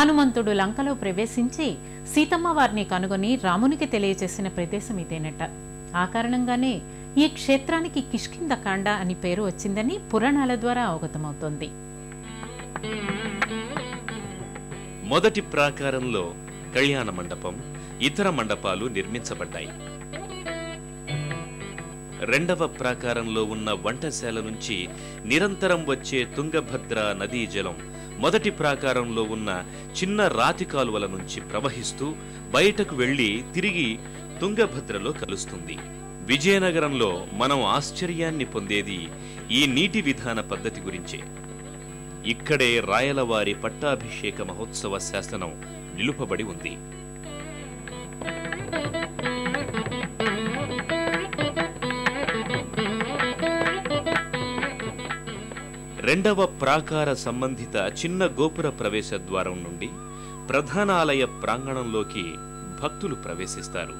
హనుమంతుడు లంకలో ప్రవేశించి సీతమ్మ వారిని కనుగొని రామునికి తెలియజేసిన ప్రదేశం ఇదేనట. ఆ కారణంగానే ఈ క్షేత్రానికి కిష్కింద కాండ అని పేరు వచ్చిందని పురాణాల ద్వారా అవగతమవుతోంది. మొదటి ప్రాకారంలో కళ్యాణ మండపం ఇతర మండపాలు నిర్మించబడ్డాయి. రెండవ ప్రాకారంలో ఉన్న వంటశాల నుంచి నిరంతరం వచ్చే తుంగభద్ర నదీ జలం మొదటి ప్రాకారంలో ఉన్న చిన్న రాతి కాలువల నుంచి ప్రవహిస్తూ బయటకు వెళ్ళి తిరిగి తుంగభద్రలో కలుస్తుంది. విజయనగరంలో మనం ఆశ్చర్యాన్ని పొందేది ఈ నీటి విధాన పద్ధతి గురించే. ఇక్కడే రాయలవారి పట్టాభిషేక మహోత్సవ శాసనం నిలుపబడి ఉంది. రెండవ ప్రాకార సంబంధిత చిన్న గోపుర ప్రవేశ ద్వారం నుండి ప్రధాన ఆలయ ప్రాంగణంలోకి భక్తులు ప్రవేశిస్తారు.